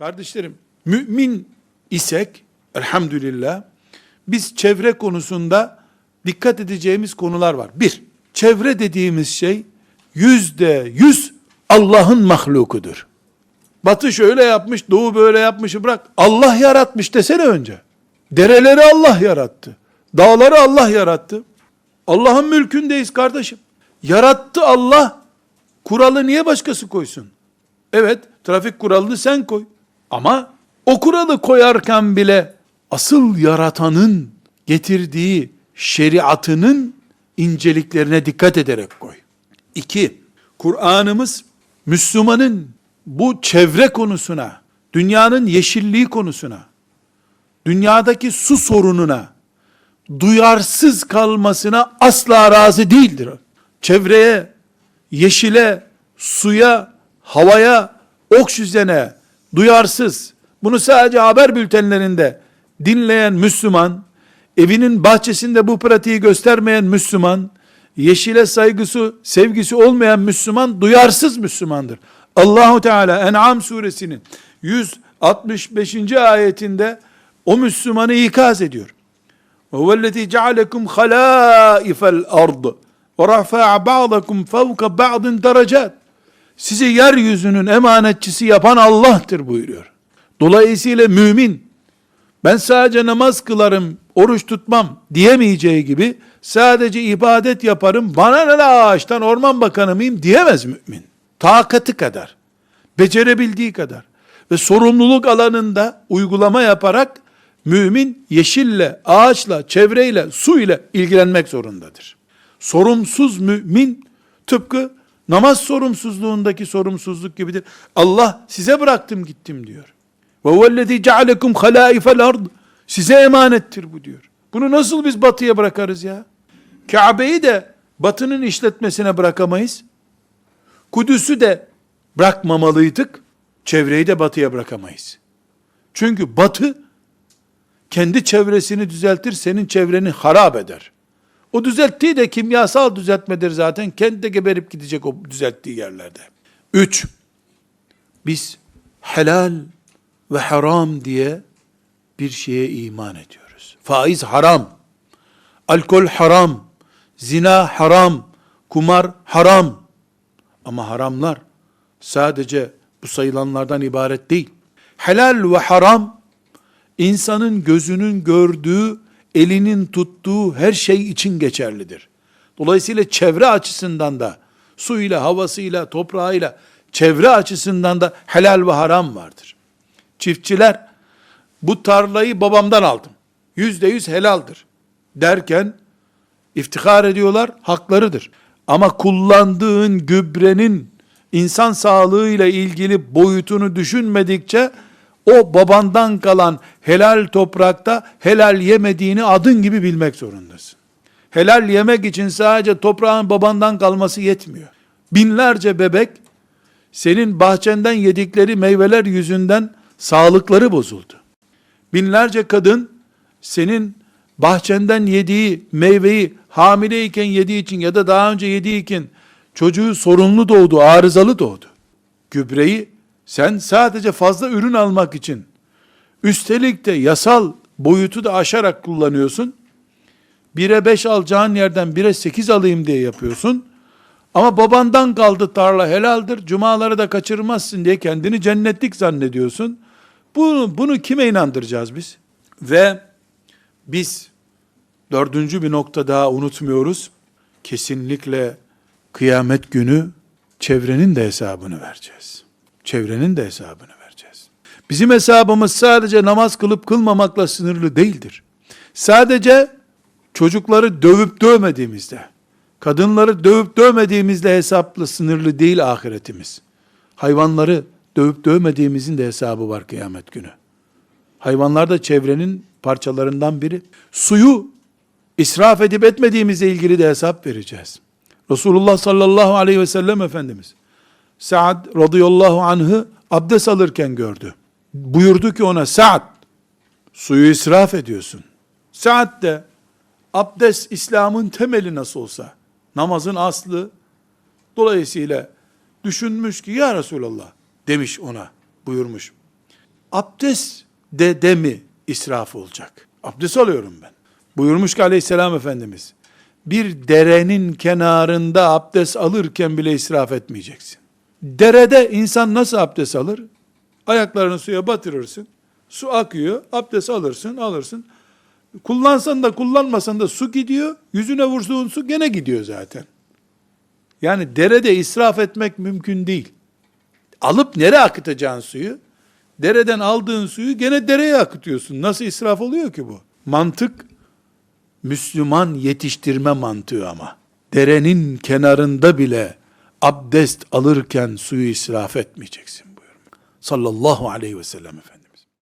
Kardeşlerim, mümin isek elhamdülillah biz çevre konusunda dikkat edeceğimiz konular var. Bir, çevre dediğimiz şey yüzde yüz Allah'ın mahlukudur. Batı şöyle yapmış, doğu böyle yapmışı bırak. Allah yaratmış desene önce. Dereleri Allah yarattı. Dağları Allah yarattı. Allah'ın mülkündeyiz kardeşim. Yarattı Allah. Kuralı niye başkası koysun? Evet, trafik kuralını sen koy. Ama o kuralı koyarken bile asıl yaratanın getirdiği şeriatının inceliklerine dikkat ederek koy. İki, Kur'an'ımız Müslümanın bu çevre konusuna, dünyanın yeşilliği konusuna, dünyadaki su sorununa duyarsız kalmasına asla razı değildir. Çevreye, yeşile, suya, havaya, oksijene duyarsız, bunu sadece haber bültenlerinde dinleyen Müslüman, evinin bahçesinde bu pratiği göstermeyen Müslüman, yeşile saygısı, sevgisi olmayan Müslüman, duyarsız Müslümandır. Allahu Teala En'am suresinin 165. ayetinde o Müslümanı ikaz ediyor. وَهُوَ الَّذ۪ي جَعَلَكُمْ خَلَائِفَ الْأَرْضِ وَرَفَعَ بَعْضَكُمْ فَوْقَ بَعْضٍ درجات. sizi yeryüzünün emanetçisi yapan Allah'tır buyuruyor. Dolayısıyla mümin, ben sadece namaz kılarım, oruç tutmam diyemeyeceği gibi, sadece ibadet yaparım, bana ne ağaçtan orman bakanı mıyım diyemez mümin. Takatı kadar, becerebildiği kadar ve sorumluluk alanında uygulama yaparak, mümin yeşille, ağaçla, çevreyle, su ile ilgilenmek zorundadır. Sorumsuz mümin tıpkı namaz sorumsuzluğundaki sorumsuzluk gibidir. Allah size bıraktım gittim diyor. Ve huvellezî cealekum halâifel ard. Size emanettir bu diyor. Bunu nasıl biz batıya bırakarız ya? Kabe'yi de batının işletmesine bırakamayız. Kudüs'ü de bırakmamalıydık. Çevreyi de batıya bırakamayız. Çünkü batı kendi çevresini düzeltir, senin çevreni harap eder. O düzelttiği de kimyasal düzeltmedir zaten. Kendi de geberip gidecek o düzelttiği yerlerde. Üç, biz helal ve haram diye bir şeye iman ediyoruz. Faiz haram, alkol haram, zina haram, kumar haram. Ama haramlar sadece bu sayılanlardan ibaret değil. Helal ve haram insanın gözünün gördüğü, elinin tuttuğu her şey için geçerlidir. Dolayısıyla çevre açısından da, suyla, havasıyla, toprağıyla, çevre açısından da helal ve haram vardır. Çiftçiler, bu tarlayı babamdan aldım, yüzde yüz helaldir derken, iftihar ediyorlar, haklarıdır. Ama kullandığın gübrenin, insan sağlığıyla ilgili boyutunu düşünmedikçe, o babandan kalan helal toprakta helal yemediğini adın gibi bilmek zorundasın. Helal yemek için sadece toprağın babandan kalması yetmiyor. Binlerce bebek senin bahçenden yedikleri meyveler yüzünden sağlıkları bozuldu. Binlerce kadın senin bahçenden yediği meyveyi hamileyken yediği için ya da daha önce yediği için çocuğu sorunlu doğdu, arızalı doğdu. Gübreyi sen sadece fazla ürün almak için, üstelik de yasal boyutu da aşarak kullanıyorsun. 1'e 5 alacağın yerden 1'e 8 alayım diye yapıyorsun. Ama babandan kaldı tarla helaldir, cumaları da kaçırmazsın diye kendini cennetlik zannediyorsun. Bunu, bunu kime inandıracağız biz? Ve biz dördüncü bir nokta daha unutmuyoruz. Kesinlikle kıyamet günü çevrenin de hesabını vereceğiz çevrenin de hesabını vereceğiz. Bizim hesabımız sadece namaz kılıp kılmamakla sınırlı değildir. Sadece çocukları dövüp dövmediğimizde, kadınları dövüp dövmediğimizde hesaplı sınırlı değil ahiretimiz. Hayvanları dövüp dövmediğimizin de hesabı var kıyamet günü. Hayvanlar da çevrenin parçalarından biri. Suyu israf edip etmediğimizle ilgili de hesap vereceğiz. Resulullah sallallahu aleyhi ve sellem Efendimiz Sa'd radıyallahu anh'ı abdest alırken gördü. Buyurdu ki ona Sa'd suyu israf ediyorsun. Sa'd de abdest İslam'ın temeli nasıl olsa namazın aslı dolayısıyla düşünmüş ki ya Resulallah demiş ona buyurmuş. abdest de, de mi israf olacak? Abdest alıyorum ben. Buyurmuş ki aleyhisselam Efendimiz, bir derenin kenarında abdest alırken bile israf etmeyeceksin. Derede insan nasıl abdest alır? Ayaklarını suya batırırsın. Su akıyor, abdest alırsın, alırsın. Kullansan da kullanmasan da su gidiyor, yüzüne vurduğun su gene gidiyor zaten. Yani derede israf etmek mümkün değil. Alıp nereye akıtacaksın suyu? Dereden aldığın suyu gene dereye akıtıyorsun. Nasıl israf oluyor ki bu? Mantık Müslüman yetiştirme mantığı ama. Derenin kenarında bile abdest alırken suyu israf etmeyeceksin buyuruyor. Sallallahu aleyhi ve sellem Efendimiz.